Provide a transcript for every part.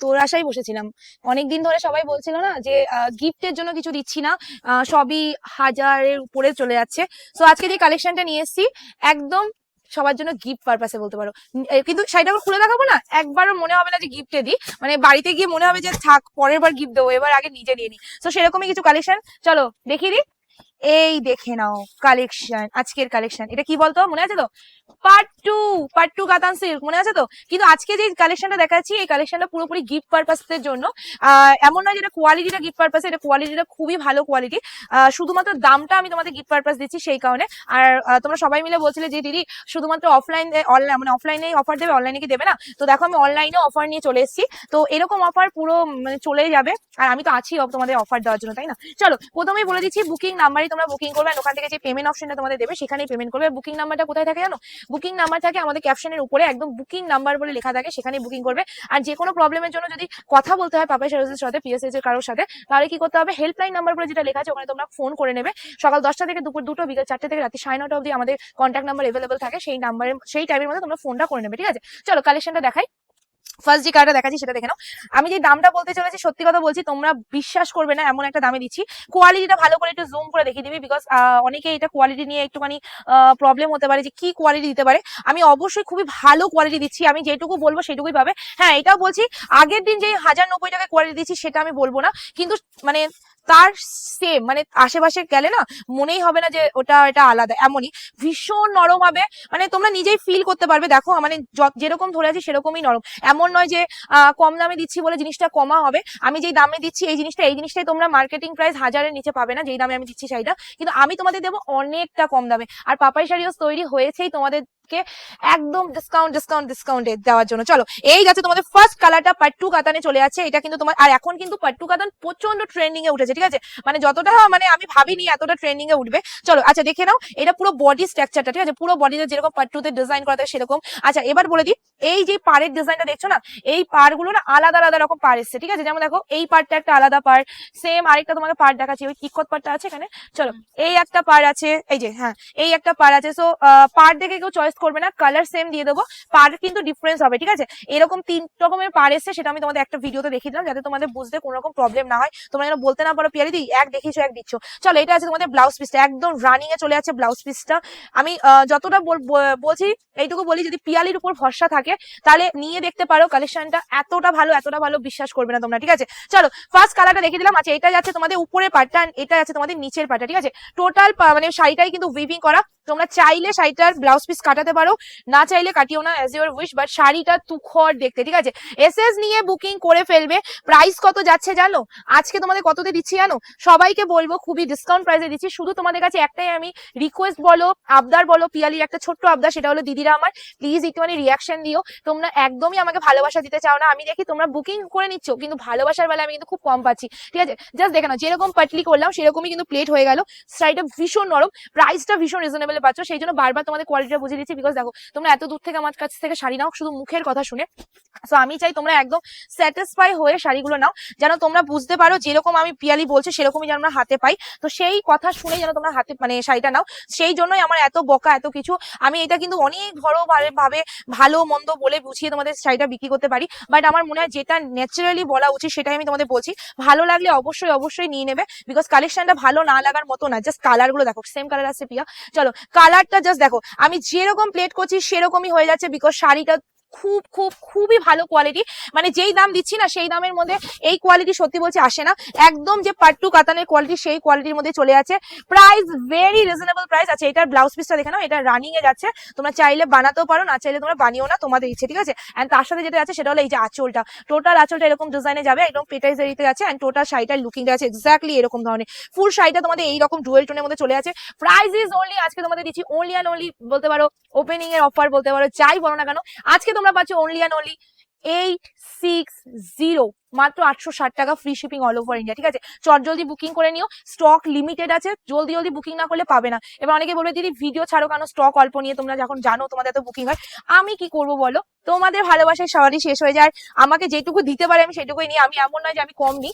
তোর আশাই বসেছিলাম। অনেকদিন ধরে সবাই বলছিল না যে গিফটের জন্য কিছু দিচ্ছি না সবই হাজারের উপরে চলে যাচ্ছে। তো আজকে যে কালেকশনটা নিয়ে এসেছি একদম সবার জন্য গিফট পারপাসে বলতে পারো। কিন্তু শাড়িটা খুলে দেখাবো না? একবারও মনে হবে না যে গিফটে দিই। মানে বাড়িতে গিয়ে মনে হবে যে থাক পরের বার গিফট দেবো এবার আগে নিজে নিয়ে নিই। তো সেরকমই কিছু কালেকশন চলো দেখিয়ে দিই। এই দেখে নাও কালেকশন আজকের কালেকশন এটা কি বলতো? মনে আছে তো? Part two part two katan silk, মনে আছে তো? কিন্তু আজকে যে কালেকশনটা দেখাচ্ছি, এই কালেকশনটা পুরোপুরি গিফট পারপাসের জন্য। এমন নয় যেটা কোয়ালিটিটা গিফট পারপাস এটা কোয়ালিটিটা খুবই ভালো কোয়ালিটি শুধুমাত্র দামটা আমি তোমাদের গিফট পারপাস দিচ্ছি সেই কারণে। আর তোমরা সবাই মিলে বলছিলে যে, দিদি, শুধুমাত্র অফলাইন অনলাইন মানে অফলাইনে অফার দেবে অনলাইনে কি দেবে না? তো দেখো, আমি অনলাইনে অফার নিয়ে চলে এসেছি। তো এরকম অফার পুরো মানে চলেই যাবে। আর আমি তো আছি তোমাদের অফার দেওয়ার জন্য, তাই না? চলো, প্রথমেই বলে দিচ্ছি বুকিং নাম্বারই তোমরা বুকিং করবে ওখান থেকে যে পেমেন্ট অপশনটা তোমাদের দেবে, সেখানেই পেমেন্ট করবে। বুকিং নাম্বারটা কোথায় থাকে জানো? বুকিং নাম্বার থাকে আমাদের ক্যাপশনের উপরে, একদম বুকিং নাম্বার বলে লেখা থাকে, সেখানেই বুকিং করবে। আর যে কোনো প্রবলেমের জন্য যদি কথা বলতে হয় পাপাই সার্ভিসের সাথে পিএসএস এর কারোর সাথে, তাহলে কি করতে হবে? হেল্পলাইন নাম্বার বলে যেটা লেখা আছে, ওখানে তোমরা ফোন করে নেবে। সকাল দশটা থেকে দুপুর দুটো, বিকেল চারটে থেকে রাত্রি সাড়ে নটা অবধি আমাদের কন্ট্যাক্ট নাম্বার এভেলেবল থাকে, সেই নাম্বারে সেই টাইমের মধ্যে তোমরা ফোনটা করে নেবে, ঠিক আছে? চলো কালেকশনটা দেখাই। ফার্স্ট যে কার্ডটা দেখাচ্ছি সেটা দেখে নাও। আমি যে দামটা বলতে চলেছি, সত্যি কথা বলছি, তোমরা বিশ্বাস করবে না, এমন একটা দামে দিচ্ছি। কোয়ালিটিটা ভালো করে একটু জুম করে দেখিয়ে দিবি বিকজ অনেকে এটা কোয়ালিটি নিয়ে একটুখানি প্রবলেম হতে পারে যে কি কোয়ালিটি দিতে পারে। আমি অবশ্যই খুবই ভালো কোয়ালিটি দিচ্ছি, আমি যেটুকু বলব সেটুকুই পাবে। হ্যাঁ এটাও বলছি, আগের দিন যে হাজার নব্বই টাকা কোয়ালিটি দিচ্ছি, সেটা আমি বলব না। কিন্তু মানে তার সেম মানে আশেপাশে গেলে না মনেই হবে না যে ওটা, এটা আলাদা, এমনই। ভীষণ নরম হবে মানে তোমরা নিজেই ফিল করতে পারবে। দেখো মানে যেরকম ধরে আছি সেরকমই নরম। এমন নয় যে কম দামে দিচ্ছি বলে জিনিসটা কমা হবে। আমি যেই দামে দিচ্ছি এই জিনিসটা, এই জিনিসটাই তোমরা মার্কেটিং প্রাইস হাজারের নিচে পাবে না, যেই দামে আমি দিচ্ছি সেইটা। কিন্তু আমি তোমাদের দেবো অনেকটা কম দামে। আর পাপাই শাড়িও তৈরি হয়েছেই তোমাদেরকে একদম ডিসকাউন্ট ডিসকাউন্ট ডিসকাউন্টে দেওয়ার জন্য। চলো, এই যাচ্ছে তোমাদের ফার্স্ট কালারটা পাট্টু কাতানে চলে যাচ্ছে। এটা কিন্তু তোমার, আর এখন কিন্তু পাট্টু কাতান প্রচণ্ড ট্রেন্ডিং এ উঠেছে, ঠিক আছে? মানে যতটা মানে আমি ভাবিনি এতটা ট্রেন্ডিং এ উঠবে। চলো আচ্ছা দেখে নাও, এটা পুরো বডি স্ট্রাকচারটা ঠিক আছে? পুরো বডিতে যেরকম পাট্টুতে ডিজাইন করা থাকে সেরকম। আচ্ছা এবার বলে দিই, এই যে পাড়ের ডিজাইনটা দেখছ না? এই পাড়গুলো না আলাদা আলাদা রকম পাড় এসছে, ঠিক আছে? যেমন দেখো, এই পাড়টা একটা আলাদা পাড় সেম আরেকটা তোমাকে পাড় দেখাচ্ছি, ওই ইকত পাড়টা আছে এখানে। চলো, এই একটা পাড় আছে, এই যে হ্যাঁ এই একটা পাড় আছে। সো পাড় দেখে কেউ চয়েস করবে না কালার সেম দিয়ে দেবো পাড় কিন্তু ডিফারেন্স হবে, ঠিক আছে? এরকম তিন রকমের পাড় এসছে, সেটা আমি তোমাদের একটা ভিডিওতে দেখিয়ে দিলাম, যাতে তোমাদের বুঝতে কোনো রকম প্রবলেম না হয়। তোমরা যেন বলতে না পারো পিয়ারি দি, এক দেখিয়েছো, এক দিচ্ছ। চলো, এটা আছে তোমাদের ব্লাউজ পিসটা একদম রানিং এ চলে আছে ব্লাউজ পিসটা আমি যতটা বলছি, এইটুকু বলি, যদি পিয়ালির উপর ভরসা থাকে, তাহলে নিয়ে দেখতে পারো কালেকশনটা এতটা ভালো এতটা ভালো বিশ্বাস করবে না তোমরা, ঠিক আছে? চলো ফার্স্ট কালারটা দেখিয়ে দিলাম আচ্ছা এটা যাচ্ছে তোমাদের উপরের পার্টটা এটা যাচ্ছে তোমাদের নিচের পার্টটা ঠিক আছে? টোটাল মানে শাড়িটাই কিন্তু উইভিং করা তোমরা চাইলে শাড়িটার ব্লাউজ পিস কাটাতে পারো, না চাইলে কাটিও না অ্যাজ ইউর উইশ বাট শাড়িটা তুখর দেখতে, ঠিক আছে? এসএস নিয়ে বুকিং করে ফেলবে প্রাইস কত যাচ্ছে জানো? আজকে তোমাদের কততে দিচ্ছি জানো? সবাইকে বলব, খুবই ডিসকাউন্ট প্রাইসে দিচ্ছি, শুধু তোমাদের কাছে একটাই আমি রিকোয়েস্ট বলো, আবদার বলো, পিয়ালির একটা ছোট্ট আবদার, সেটা হলো দিদিরা আমার প্লিজ একটুখানি রিয়াকশন দিও। তোমরা একদমই আমাকে ভালোবাসা দিতে চাও না, আমি দেখি তোমরা বুকিং করে নিচ্ছ, কিন্তু ভালোবাসার বেলা আমি কিন্তু খুব কম পাচ্ছি, ঠিক আছে? জাস্ট দেখে নাও, যেরকম পাটলি করলাম, সেরকমই কিন্তু প্লেট হয়ে গেল, শাড়িটা ভীষণ নরম প্রাইসটা ভীষণ রিজনেবল পাচ্ছ, সেই জন্য বারবার তোমাদের কোয়ালিটিটা বুঝিয়ে দিচ্ছি বিকজ দেখো, তোমরা এত দূর থেকে আমার কাছ থেকে শাড়ি নাও, শুধু মুখের কথা শুনে। সো আমি চাই তোমরা একদম স্যাটিসফাই হয়ে শাড়িগুলো নাও, যেন তোমরা বুঝতে পারো যেরকম আমি পিয়ালি বলছি, সেরকমই যেন আমরা হাতে পাই। তো সেই কথা শুনে যেন তোমরা হাতে মানে শাড়িটা নাও। সেই জন্যই আমার এত বকা, এত কিছু। আমি এটা কিন্তু অনেক বড় ভাবে- ভালো, মন্দ বলে বুঝিয়ে তোমাদের শাড়িটা বিক্রি করতে পারি। বাট আমার মনে হয় যেটা ন্যাচারালি বলা উচিত, সেটাই আমি তোমাদের বলছি। ভালো লাগলে অবশ্যই অবশ্যই নিয়ে নেবে বিকজ কালেকশনটা ভালো না লাগার মতো না জাস্ট কালারগুলো দেখো সেম কালার আছে পিয়া। চলো কালারটা জাস্ট দেখো আমি যেরকম প্লেট করছি সেরকমই হয়ে যাচ্ছে বিকজ শাড়িটা খুব খুব, খুবই ভালো কোয়ালিটি মানে যেই দাম দিচ্ছি না, সেই দামের মধ্যে এই কোয়ালিটি সত্যি বলছি আসে না। একদম যে পাট্টু কাতানের কোয়ালিটি সেই কোয়ালিটির মধ্যে চলে আছে। প্রাইস ভেরি রিজনেবল প্রাইস আছে। এটার ব্লাউজ পিসটা দেখে নাও, এটা রানিং এ যাচ্ছে। তোমরা চাইলে বানাতেও পারো, না চাইলে তোমরা বানিও না তোমাদের ইচ্ছে, ঠিক আছে? এন্ড তার সাথে যেটা আছে, সেটা হলো এই যে আঁচলটা। টোটাল আঁচলটা এরকম ডিজাইনে যাবে, একদম পেটাইজারিতে যাচ্ছে অ্যান্ড টোটাল শাড়িটার লুকিংটা আছে এক্স্যাক্টলি এরকম ধরনের। ফুল শাড়িটা তোমাদের এইরকম ডুয়েল টোনের মধ্যে চলে আছে। প্রাইস ইজ অনলি আজকে তোমাদের দিচ্ছি অনলি অ্যান্ড অনলি বলতে পারো ওপেনিং এর অফার বলতে পারো, যাই বলো না কেন, আজকে তোমরা পাচ্ছ only and only eight six zero মাত্র আটশো ষাট টাকা free shipping all over India ঠিক আছে? চট জলদি বুকিং করে নিও স্টক লিমিটেড আছে, জলদি জলদি বুকিং না করলে পাবে না। এবার অনেকে বলবে, দিদি ভিডিও ছাড়ো কেন? স্টক অল্প নিয়ে তোমরা যখন জানো, তোমাদের এত বুকিং হয়। আমি কি করব বলো? তোমাদের ভালোবাসায় সবারই শেষ হয়ে যায়। আমাকে যেটুকু দিতে পারে আমি সেটুকুই নিই। আমি এমন নয় যে আমি কম নিই।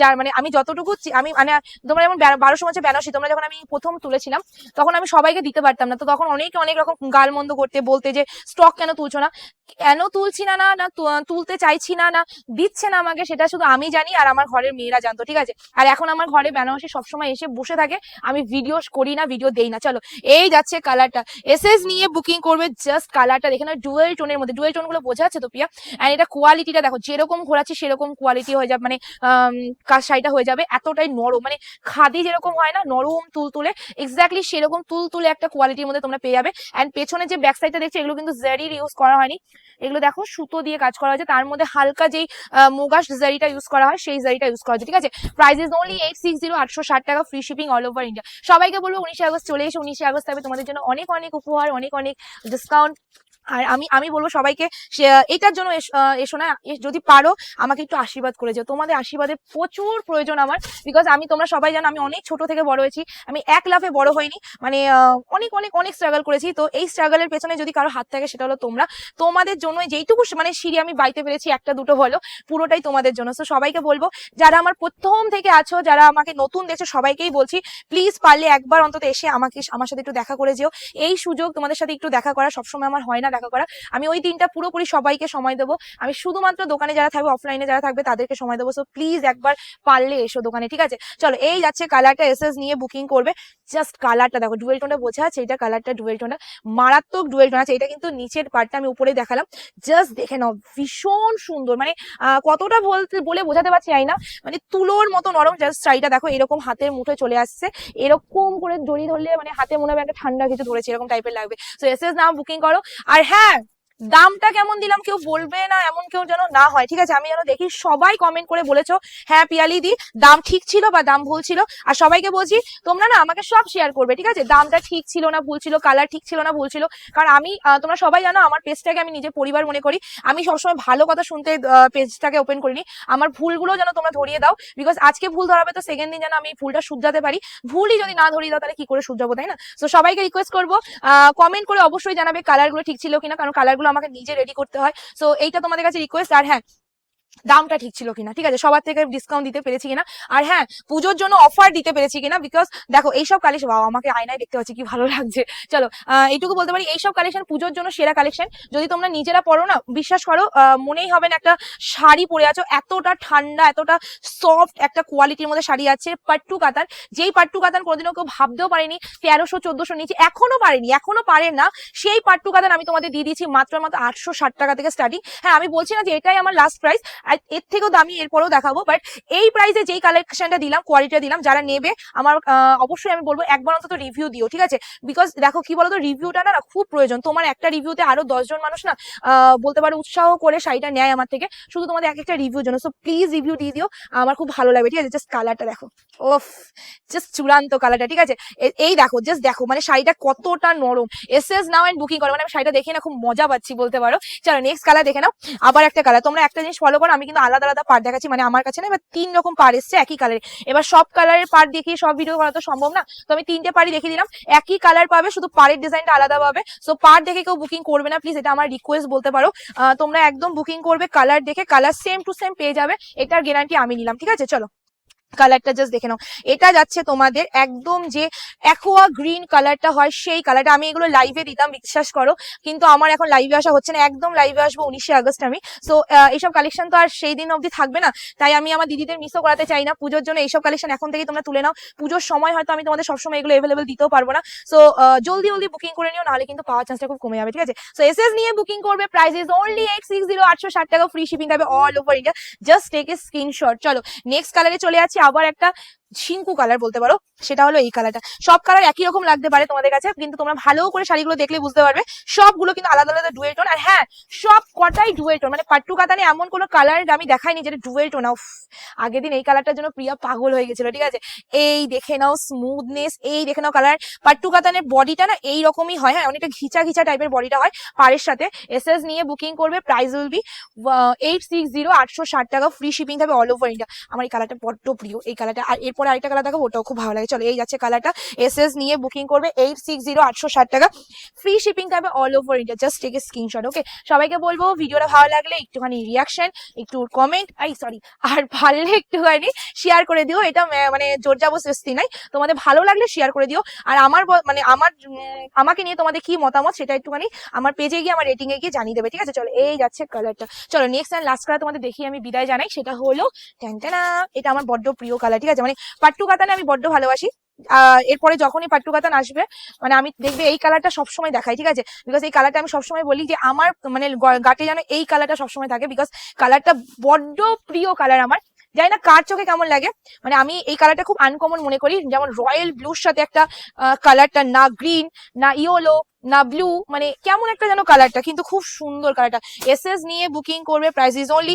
যার মানে আমি যতটুকু আমি মানে তোমরা যেমন বারোশো মাসে বেনারসি, তোমরা যখন আমি প্রথম তুলেছিলাম, তখন আমি সবাইকে দিতে পারতাম না। তো তখন অনেকে, অনেক রকম গালমন্দ করতে, বলতে যে, স্টক কেন তুলছো না? কেন তুলছি না না তুলতে চাইছি না না, দিচ্ছে না আমাকে, সেটা শুধু আমি জানি আর আমার ঘরের মেয়েরা জানতো, ঠিক আছে? আর এখন আমার ঘরে বেনারসি সবসময় এসে বসে থাকে। আমি ভিডিও করি না, ভিডিও দেই না। চলো, এই যাচ্ছে কালারটা এসএস নিয়ে বুকিং করবে জাস্ট কালারটা দেখে না ডুয়েল টোনের মধ্যে ডুয়েল টোনগুলো বোঝা যাচ্ছে তো প্রিয়া? এন্ড এটা কোয়ালিটিটা দেখো, যেরকম ঘোরাচ্ছি সেরকম কোয়ালিটি হয়ে যাবে মানে শাড়িটা হয়ে যাবে এতটাই নরম। মানে খাদি যেরকম হয় না, নরম তুলতুলে এক্স্যাক্টলি সেরকম তুলতুলে একটা কোয়ালিটির মধ্যে তোমরা পেয়ে যাবে। এন্ড পেছনে যে ব্যাক সাইডটা দেখছ, এগুলো কিন্তু জারির ইউজ করা হয়নি। এগুলো দেখো, সুতো দিয়ে কাজ করা হয়েছে, তার মধ্যে হালকা যেই মুগাস জারিটা ইউজ করা হয়, সেই জারিটা ইউজ করা হয়েছে, ঠিক আছে? Price is only eight six zero আটশো ষাট টাকা free shipping all over India সবাইকে বলব, উনিশে আগস্ট চলে এসে, উনিশে আগস্ট হবে তোমাদের জন্য অনেক অনেক উপহার, অনেক অনেক ডিসকাউন্ট আর আমি আমি বলব সবাইকে এটার জন্য এস- না যদি পারো, আমাকে একটু আশীর্বাদ করে যাও। তোমাদের আশীর্বাদের প্রচুর প্রয়োজন আমার বিকজ আমি, তোমরা সবাই জানো, আমি অনেক ছোট থেকে বড় হয়েছি। আমি এক লাফে বড় হইনি মানে অনেক অনেক অনেক স্ট্রাগল করেছি। তো এই স্ট্রাগলের পেছনে যদি কারও হাত থাকে, সেটা হলো তোমরা। তোমাদের জন্য যেইটুকু মানে সিঁড়ি আমি বাইতে পেরেছি, একটা, দুটো হলো, পুরোটাই তোমাদের জন্য। তো সবাইকে বলব, যারা আমার প্রথম থেকে আছো, যারা আমাকে নতুন দেখছ, সবাইকেই বলছি প্লিজ পারলে একবার অন্তত এসে আমাকে, আমার সাথে একটু দেখা করে যেও। এই সুযোগ তোমাদের সাথে একটু দেখা করা সবসময় আমার হয় না। দেখা করা। আমি ওই দিনটা পুরোপুরি সবাইকে সময় দেবো। আমি শুধুমাত্র দোকানে যারা থাকবে অফলাইনে যারা থাকবে, তাদেরকে সময় দেবো। সো প্লিজ একবার পারলে এসো দোকানে, ঠিক আছে? চলো, এই যাচ্ছে কালারটা এসএস নিয়ে বুকিং করবে। জাস্ট কালারটা দেখো ডুয়েল টোনটা বোঝা আছে, এটা কালারটা ডুয়েল টোনটা মারাত্মক ডুয়েল টোন আছে, এটা কিন্তু নিচের পার্টটা আমি উপরে দেখালাম। জাস্ট দেখে নাও, ভীষণ সুন্দর মানে কতটা বলতে, বলে বোঝাতে পারছি না। মানে তুলোর মতো নরম জাস্ট শাড়িটা দেখো, এরকম হাতের মুঠোয় চলে আসছে। এরকম করে দড়ি ধরলে মানে হাতে মনে হবে একটা ঠান্ডা কিছু ধরেছে, এরকম টাইপের লাগবে। তো এস এস নাম বুকিং করো। আর হ্যাঁ দামটা কেমন দিলাম কেউ বলবে না, এমন কেউ যেন না হয়। ঠিক আছে, আমি যেন দেখি সবাই কমেন্ট করে বলেছ হ্যাঁ পিয়ালি দি, দাম ঠিক ছিল বা দাম ভুল ছিল? আর সবাইকে বলছি, তোমরা না আমাকে সব শেয়ার করবে, ঠিক আছে? দামটা ঠিক ছিল না, ভুল ছিল কালার ঠিক ছিল না, ভুল ছিল? কারণ আমি তোমরা সবাই জানো, আমার পেজটাকে আমি নিজের পরিবার মনে করি। আমি সবসময় ভালো কথা শুনতে পেজটাকে ওপেন করিনি। আমার ভুলগুলো যেন তোমরা ধরিয়ে দাও বিকজ আজকে ভুল ধরাবে তো সেকেন্ড দিন যেন আমি ভুলটা শুধরাতে পারি। ভুলই যদি না ধরিয়ে দাও, তাহলে কি করে শুধরাবো, তাই না? তো সবাইকে রিকোয়েস্ট করব কমেন্ট করে অবশ্যই জানাবে কালারগুলো ঠিক ছিল কিনা, কারণ কালারগুলো আমাকে নিজে রেডি করতে হয়। সো এইটা তোমাদের কাছে রিকোয়েস্ট আর হ্যাঁ দামটা ঠিক ছিল কিনা, ঠিক আছে? সবার থেকে ডিসকাউন্ট দিতে পেরেছি কিনা? আর হ্যাঁ পুজোর জন্য অফার দিতে পেরেছি কিনা? বিকজ দেখো, এইসব কালেকশন বাবা, আমাকে আয়নায় দেখতে পাচ্ছি কি ভালো লাগছে। চলো এইটুকু বলতে পারি, এইসব কালেকশন পুজোর জন্য সেরা কালেকশন যদি তোমরা নিজেরা পড়ো না, বিশ্বাস করো মনেই হবে না একটা শাড়ি পরে আছো, এতটা ঠান্ডা, এতটা সফট একটা কোয়ালিটির মধ্যে শাড়ি আছে, পাট্টু কাতান যেই পাট্টু কাতান কোনোদিনও কেউ ভাবতেও পারেনি, তেরোশো, চোদ্দশো নিচে এখনও পারেনি, এখনও পারেন না। সেই পাট্টু কাতান আমি তোমাদের দিয়ে দিয়েছি, মাত্র মাত্র আটশো ষাট টাকা থেকে স্টার্টিং হ্যাঁ আমি বলছি না যে এটাই আমার লাস্ট প্রাইস এর থেকেও দামি, এরপরেও দেখাবো বাট এই প্রাইসে যেই কালেকশনটা দিলাম কোয়ালিটিটা দিলাম, যারা নেবে, আমার অবশ্যই আমি বলব, একবার অন্তত রিভিউ দিও, ঠিক আছে? বিকজ দেখো কি বলতো রিভিউটা না খুব প্রয়োজন। তোমার একটা রিভিউতে আরও দশজন মানুষ না বলতে পারো, উৎসাহ করে শাড়িটা নেয় আমার থেকে, শুধু তোমাদের এক একটা রিভিউ জন্য। সো প্লিজ রিভিউ দিয়ে দিও, আমার খুব ভালো লাগবে, ঠিক আছে? জাস্ট কালারটা দেখো। ওফ জাস্ট চূড়ান্ত কালারটা ঠিক আছে? এই দেখো জাস্ট দেখো মানে শাড়িটা কতটা নরম। S S now and booking করো মানে আমি শাড়িটা দেখে না, খুব মজা পাচ্ছি, বলতে পারো। চলো নেক্সট কালার দেখে নাও। আবার একটা কালার তোমরা একটা জিনিস ফলো করো আমি কিন্তু আলাদা আলাদা পার্ট দেখাচ্ছি মানে আমার কাছে না এবার তিন রকম পার এসছে, একই কালারে এবার সব কালারের পার্ট দেখিয়ে সব ভিডিও করা তো সম্ভব না। তো আমি তিনটে পাড়ি দেখিয়ে দিলাম। একই কালার পাবে, শুধু পাড়ের ডিজাইনটা আলাদা পাবে। সো পার দেখে কেউ বুকিং করবে না প্লিজ এটা আমার রিকোয়েস্ট বলতে পারো। তোমরা একদম বুকিং করবে কালার দেখে কালার সেম টু সেম পেয়ে যাবে, এটার গ্যারান্টি আমি নিলাম, ঠিক আছে? চলো। কালারটা জাস্ট দেখে নাও। এটা যাচ্ছে তোমাদের একদম যে অ্যাকোয়া গ্রিন কালারটা হয় সেই কালারটা। আমি এগুলো লাইভে দিতাম, বিশ্বাস করো। কিন্তু আমার এখন লাইভে আসা হচ্ছে না। একদম লাইভে আসব উনিশে আগস্ট আমি। সো এইসব কালেকশন তো আর সেই দিন অবধি থাকবে না। তাই আমি আমার দিদিদের মিসও করাতে চাই না। পুজোর জন্য এইসব কালেকশন এখন থেকেই তোমরা তুলে নাও। পুজোর সময় হয়তো আমি তোমাদের সবসময় এগুলো অ্যাভেলেবেল দিতেও পারব না। সো জলদি জলদি বুকিং করে নিও, নাহলে কিন্তু পাওয়ার চান্সটা খুব কমে যাবে, ঠিক আছে? সো এস এস নিয়ে বুকিং করবে। প্রাইস ইজ অনলি এক সিক্স জিরো আটশো ষাট টাকা। ফ্রি শিপিং পাবে all over India just take a screenshot চলো নেক্সট কালারে চলে যাচ্ছি। আবার একটা ঝিঙ্কু কালার বলতে পারো, সেটা হলো এই কালারটা সব কালার একই রকম লাগতে পারে তোমাদের কাছে, কিন্তু তোমরা ভালো করে শাড়িগুলো দেখলে বুঝতে পারবে, সবগুলো কিন্তু আলাদা আলাদা ডুয়েল টোন আর হ্যাঁ সব কটাই ডুয়েল টোন মানে পাট্টু কাতানে এমন কোনো কালার আমি দেখাইনি যেটা ডুয়েল টোন আগের দিন এই কালারটার জন্য প্রিয়া পাগল হয়ে গেছিল, ঠিক আছে? এই দেখে নাও স্মুথনেস এই দেখে নাও কালার পাট্টু কাতানের বডিটা না এই রকমই হয় হ্যাঁ অনেকটা ঘিচা ঘিচা টাইপের বডিটা হয় পাড়ের সাথে। এস এস নিয়ে বুকিং করবে price will be eight six zero আটশো ষাট টাকা ফ্রি শিপিং থাকবে অল ওভার ইন্ডিয়া আমার এই কালারটা বড্ড প্রিয়, এই কালারটা আর এর এরপরে আরেকটা কালার দেখাবো, ওটাও খুব ভালো লাগে। চলো, এই যাচ্ছে কালারটা এস এস নিয়ে বুকিং করবে এইট সিক্স জিরো আটশো ষাট টাকা। ফ্রি শিপিং থাকবে all over India just take a screenshot okay সবাইকে বলব, ভিডিওটা ভালো লাগলে একটুখানি রিয়াকশন একটু কমেন্ট আই সরি আর ভালো একটুখানি শেয়ার করে দিও। এটা মানে জোর জবরদস্তি নাই। তোমাদের ভালো লাগলে শেয়ার করে দিও। আর আমার মানে আমার আমাকে নিয়ে তোমাদের কি মতামত সেটা একটুখানি আমার পেজে গিয়ে, আমার রেটিংয়ে গিয়ে জানিয়ে দেবে, ঠিক আছে? চলো, এই যাচ্ছে কালারটা চলো নেক্সট অ্যান্ড লাস্ট কালার তোমাদের দেখি আমি বিদায় জানাই। সেটা হলো ট্যান্টানা এটা আমার বড্ড প্রিয় কালার ঠিক আছে? মানে পাট্টু কাতানে আমি বড্ড ভালোবাসি। এরপরে যখনই পাট্টু কাতান আসবে মানে আমি দেখবে এই কালারটা সবসময় দেখাই ঠিক আছে? বিকজ এই কালারটা আমি সবসময় বলি যে আমার মানে গাটে যেন এই কালারটা সবসময় থাকে বিকজ কালারটা বড্ড প্রিয় কালার আমার। জানি না কার চোখে কেমন লাগে মানে আমি এই কালারটা খুব আনকমন মনে করি, যেমন রয়্যাল ব্লুর সাথে একটা কালারটা না গ্রিন না ইয়েলো না ব্লু মানে কেমন একটা যেন কালারটা, কিন্তু খুব সুন্দর কালারটা। এস নিয়ে বুকিং করবে price is only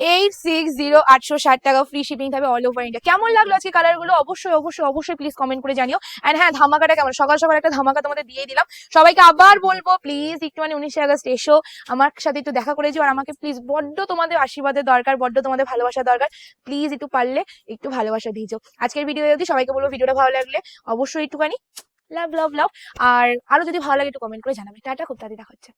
eight six zero আটশো ষাট টাকা ফ্রি শিপিং থাকবে অল ওভার ইন্ডিয়া কেমন লাগল আজকে কালারগুলো? অবশ্যই অবশ্যই অবশ্যই প্লিজ কমেন্ট করে জানিও। এন্ড হ্যাঁ ধামাকাটা কেমন? সকাল সকাল একটা ধামাকা তোমাদের দিয়ে দিলাম। সবাইকে আবার বলব প্লিজ একটু মানে উনিশে আগস্ট এসো। আমার সাথে একটু দেখা করে যেও আর আমাকে প্লিজ বড্ড তোমাদের আশীর্বাদের দরকার, বড্ড তোমাদের ভালোবাসা দরকার। প্লিজ একটু পারলে একটু ভালোবাসা দিয়ে যাও। আজকের ভিডিও যদি সবাইকে বলব ভিডিওটা ভালো লাগলে অবশ্যই একটুখানি লাভ লাভ লাভ আর আরও যদি ভালো লাগে একটু কমেন্ট করে জানাবে। টাটা, খুব তাড়াতাড়ি দেখা হচ্ছে।